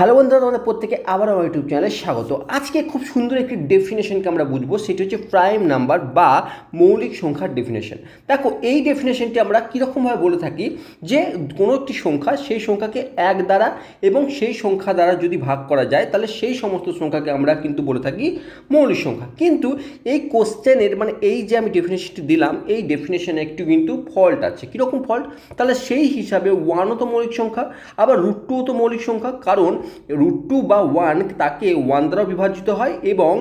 Hello বন্ধুরা, তোমাদের প্রত্যেকে আবার আমার ইউটিউব চ্যানেলে স্বাগত। আজকে খুব সুন্দর একটি ডেফিনেশনকে আমরা বুঝব, সেটি হচ্ছে প্রাইম নাম্বার বা মৌলিক সংখ্যার ডেফিনেশন দেখো, এই ডেফিনেশনটি আমরা কীরকমভাবে বলে থাকি, যে কোনো একটি সংখ্যা সেই সংখ্যাকে এক দ্বারা এবং সেই সংখ্যা দ্বারা যদি ভাগ করা যায়, তাহলে সেই সমস্ত সংখ্যাকে আমরা কিন্তু বলে থাকি মৌলিক সংখ্যা। কিন্তু এই কোশ্চেনের মানে এই যে আমি ডেফিনেশনটি দিলাম, এই ডেফিনেশনে একটু কিন্তু ফল্ট আছে। কীরকম ফল্ট তাহলে সেই হিসাবে ওয়ানও তো মৌলিক সংখ্যা, আবার রুট টুও তো মৌলিক সংখ্যা, কারণ রুট টু বা ওয়ান তাকে ওয়ান দ্বারা বিভাজিত হয় এবং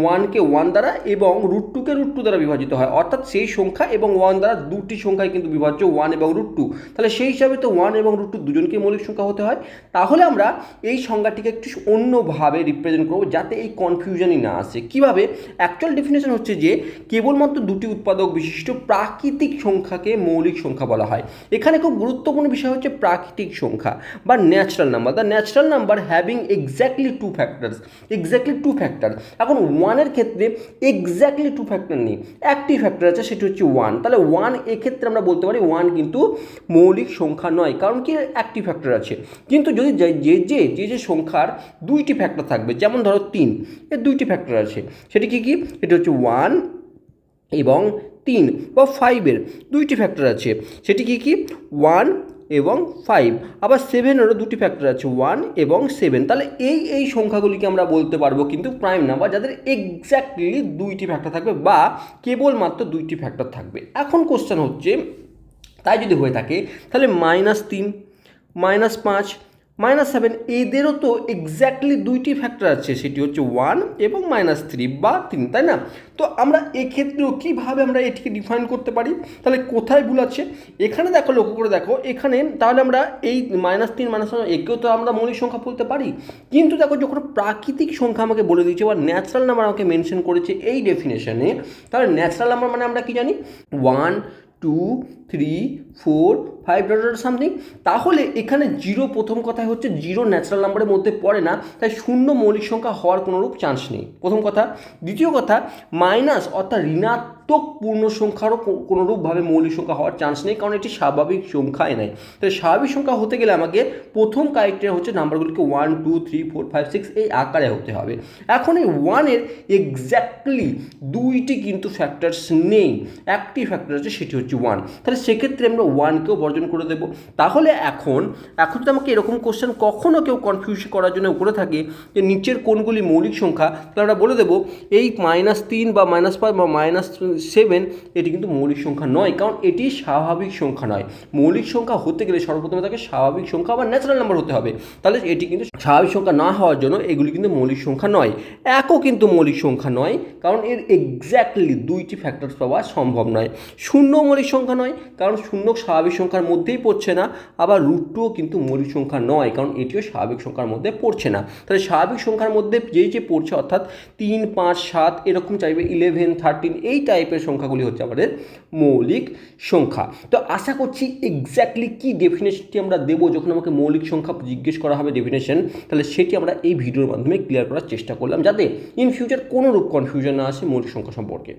ওয়ানকে ওয়ান দ্বারা এবং রুট টুকে রুট টু দ্বারা বিভাজিত হয়। অর্থাৎ সেই সংখ্যা এবং ওয়ান দ্বারা দুটি সংখ্যায় কিন্তু বিভাজ্য ওয়ান এবং রুট টু তাহলে সেই হিসাবে তো ওয়ান এবং রুট টু দুজনকে মৌলিক সংখ্যা হতে হয়। তাহলে আমরা এই সংখ্যাটিকে একটু অন্যভাবে রিপ্রেজেন্ট করব যাতে এই কনফিউশনই না আসে। কীভাবে? অ্যাকচুয়াল ডেফিনেশন হচ্ছে যে কেবলমাত্র দুটি উৎপাদক বিশিষ্ট প্রাকৃতিক সংখ্যাকে মৌলিক সংখ্যা বলা হয়। এখানে খুব গুরুত্বপূর্ণ বিষয় হচ্ছে প্রাকৃতিক সংখ্যা বা natural number the natural number having exactly two factors exactly two factor এখন ওয়ানের ক্ষেত্রে এক্স্যাক্টলি টু ফ্যাক্টর নেই। একটি ফ্যাক্টর আছে, সেটি হচ্ছে ওয়ান তাহলে ওয়ান এক্ষেত্রে আমরা বলতে পারি ওয়ান কিন্তু মৌলিক সংখ্যা নয়, কারণ কি? একটি ফ্যাক্টর আছে। কিন্তু যদি যে যে যে যে যে সংখ্যার দুইটি ফ্যাক্টর থাকবে, যেমন ধরো তিন, এর দুইটি ফ্যাক্টর আছে। সেটি কি কি? এটি হচ্ছে ওয়ান এবং তিন বা ফাইভের দুইটি ফ্যাক্টর আছে। সেটি কি কি? ওয়ান এবং ফাইভ আবার সেভেনেরও দুটি ফ্যাক্টর আছে ওয়ান এবং সেভেন তাহলে এই এই সংখ্যাগুলিকে আমরা বলতে পারব কিন্তু প্রাইম নাম্বার যাদের এক্স্যাক্টলি দুইটি ফ্যাক্টর থাকবে বা কেবলমাত্র দুইটি ফ্যাক্টর থাকবে। এখন কোশ্চেন হচ্ছে, তাই যদি হয়ে থাকে, তাহলে মাইনাস তিন মাইনাস পাঁচ মাইনাস সেভেন এদেরও তো এক্স্যাক্টলি দুইটি ফ্যাক্টর আছে, সেটি হচ্ছে ওয়ান এবং মাইনাস থ্রি বা তিন, তাই না? তো আমরা এক্ষেত্রেও কীভাবে আমরা এটিকে ডিফাইন করতে পারি? তাহলে কোথায় ভুল আছে? এখানে দেখো, লক্ষ্য করে দেখো, এখানে তাহলে আমরা এই মাইনাস তিন মাইনাস একেও তো আমরা মৌলিক সংখ্যা বলতে পারি। কিন্তু দেখো, যখন প্রাকৃতিক সংখ্যা আমাকে বলে দিয়েছে বা ন্যাচারাল নাম্বার আমাকে মেনশন করেছে এই ডেফিনেশনে তাহলে ন্যাচারাল নাম্বার মানে আমরা কি জানি? One two three four five dot something তাহলে এখানে জিরো প্রথম কথায় হচ্ছে জিরো ন্যাচারাল নাম্বারের মধ্যে পড়ে না, তাই শূন্য মৌলিক সংখ্যা হওয়ার কোনোরূপ চান্স নেই। প্রথম কথা। দ্বিতীয় কথা মাইনাস অর্থাৎ ঋণাত্মক পূর্ণ সংখ্যারও কোনোরূপভাবে মৌলিক সংখ্যা হওয়ার চান্স নেই, কারণ এটি স্বাভাবিক সংখ্যাই নেয় তাই স্বাভাবিক সংখ্যা হতে গেলে আমাকে প্রথম ক্রাইটেরিয়া হচ্ছে নাম্বারগুলিকে one two three four five six এই আকারে হতে হবে। এখন এই ওয়ানের এক্স্যাক্টলি দুইটি কিন্তু ফ্যাক্টরস নেই। একটি ফ্যাক্টর আছে, সেটি হচ্ছে ওয়ান তাহলে সেক্ষেত্রে আমরা ওয়ানকেও বর্জন করে দেবো। তাহলে এখন এখন যদি আমাকে এরকম কোশ্চেন কখনও কেউ কনফিউজ করার জন্য করে থাকে, যে নিচের কোনগুলি মৌলিক সংখ্যা, তাহলে আমরা বলে দেবো, এই মাইনাস তিন বা মাইনাস ফাইভ বা মাইনাস সেভেন এটি কিন্তু মৌলিক সংখ্যা নয়, কারণ এটি স্বাভাবিক সংখ্যা নয়। মৌলিক সংখ্যা হতে গেলে সর্বপ্রথমে তাকে স্বাভাবিক সংখ্যা বা ন্যাচারাল নাম্বার হতে হবে। তাহলে এটি কিন্তু স্বাভাবিক সংখ্যা না হওয়ার জন্য এগুলি কিন্তু মৌলিক সংখ্যা নয়। একও কিন্তু মৌলিক সংখ্যা নয়, কারণ এর এক্স্যাক্টলি দুইটি ফ্যাক্টরস পাওয়া সম্ভব নয়। শূন্য মৌলিক সংখ্যা নয় কারণ শূন্য স্বাভাবিক সংখ্যার মধ্যেই পড়ছে না, আবার রুট টুও কিন্তু মৌলিক সংখ্যা নয়, কারণ এটিও স্বাভাবিক সংখ্যার মধ্যে পড়ছে না। তাহলে স্বাভাবিক সংখ্যার মধ্যে যেই যে পড়ছে, অর্থাৎ তিন, পাঁচ, সাত, এরকম চাইবে ইলেভেন থার্টিন এই টাইপের সংখ্যাগুলি হচ্ছে আমাদের মৌলিক সংখ্যা। তো আশা করছি এক্স্যাক্টলি কী ডেফিনেশনটি আমরা দেবো যখন আমাকে মৌলিক সংখ্যা জিজ্ঞেস করা হবে ডেফিনেশন তাহলে সেটি আমরা এই ভিডিওর মাধ্যমে ক্লিয়ার করার চেষ্টা করলাম, যাতে ইন ফিউচার কোনোরূপ কনফিউশন না আসে মৌলিক সংখ্যা সম্পর্কে।